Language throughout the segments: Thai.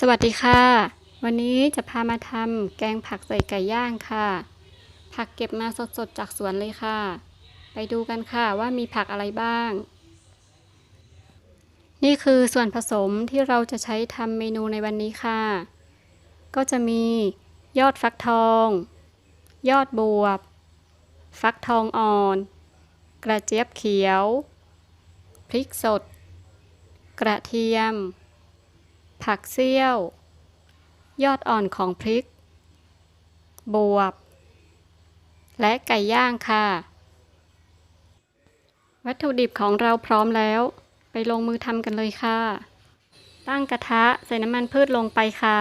สวัสดีค่ะ วันนี้จะพามาทำแกงผักใส่ไก่ย่างค่ะ ผักเก็บมาสดๆจากสวนเลยค่ะ ไปดูกันค่ะว่ามีผักอะไรบ้าง นี่คือส่วนผสมที่เราจะใช้ทำเมนูในวันนี้ค่ะ ก็จะมียอดฟักทอง ยอดบวบ ฟักทองอ่อน กระเจี๊ยบเขียว พริกสด กระเทียม ผักเสี้ยว ยอดอ่อนของพริก บวบ และไก่ย่างค่ะ วัตถุดิบของเราพร้อมแล้ว ไปลงมือทำกันเลยค่ะ ตั้งกระทะใส่น้ำมันพืชลงไปค่ะ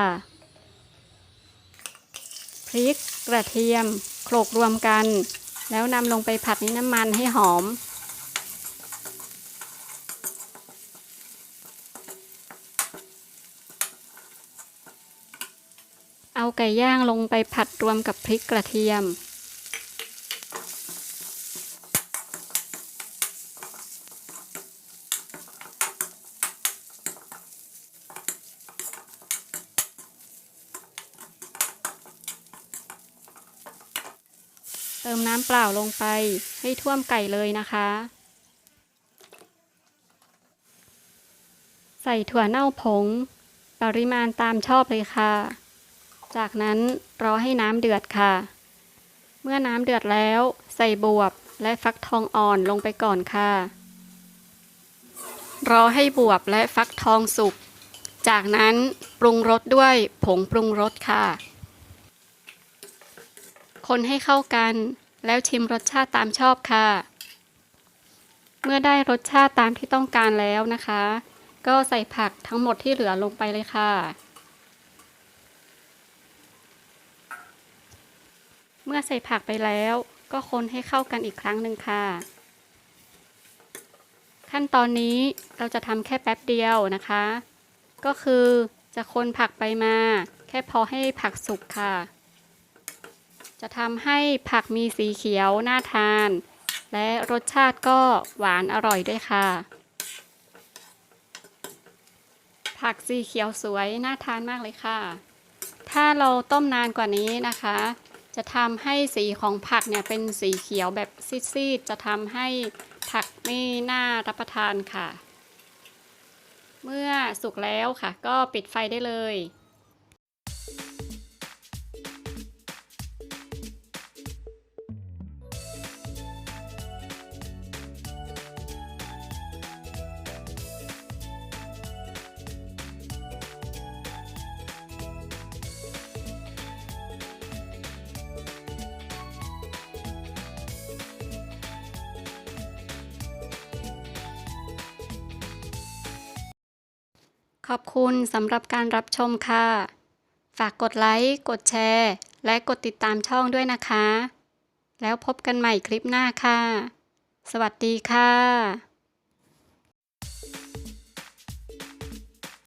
พริก กระเทียมโขลกรวมกัน แล้วนำลงไปผัดในน้ำมันให้หอม เอาไก่ย่างลงไปผัดรวมกับพริกกระเทียม เติมน้ำเปล่าลงไปให้ท่วมไก่เลยนะคะ ใส่ถั่วเน่าผง ปริมาณตามชอบเลยค่ะ จากนั้นรอให้น้ำเดือดค่ะ เมื่อน้ำเดือดแล้ว ใส่บวบและฟักทองอ่อนลงไปก่อนค่ะ รอให้บวบและฟักทองสุก จากนั้นปรุงรสด้วยผงปรุงรสค่ะ คนให้เข้ากันแล้วชิมรสชาติตามชอบค่ะ เมื่อได้รสชาติตามที่ต้องการแล้วนะคะ ก็ใส่ผักทั้งหมดที่เหลือลงไปเลยค่ะ เมื่อใส่ผักไปแล้วก็คนให้เข้ากันอีกครั้งหนึ่งค่ะ ขั้นตอนนี้เราจะทำแค่แป๊บเดียวนะคะ ก็คือจะคนผักไปมา แค่พอให้ผักสุกค่ะ จะทำให้ผักมีสีเขียวน่าทาน และรสชาติก็หวานอร่อยด้วยค่ะ ผักสีเขียวสวยน่าทานมากเลยค่ะ ถ้าเราต้มนานกว่านี้นะคะ จะทำให้สีของผักเนี่ยเป็นสีเขียวแบบซีดๆ จะทำให้ผักไม่น่ารับประทานค่ะ เมื่อสุกแล้วค่ะ ก็ปิดไฟได้เลย ขอบคุณสำหรับการรับชมค่ะ ฝากกดไลค์ กดแชร์ และกดติดตามช่องด้วยนะคะ แล้วพบกันใหม่คลิปหน้าค่ะ สวัสดีค่ะ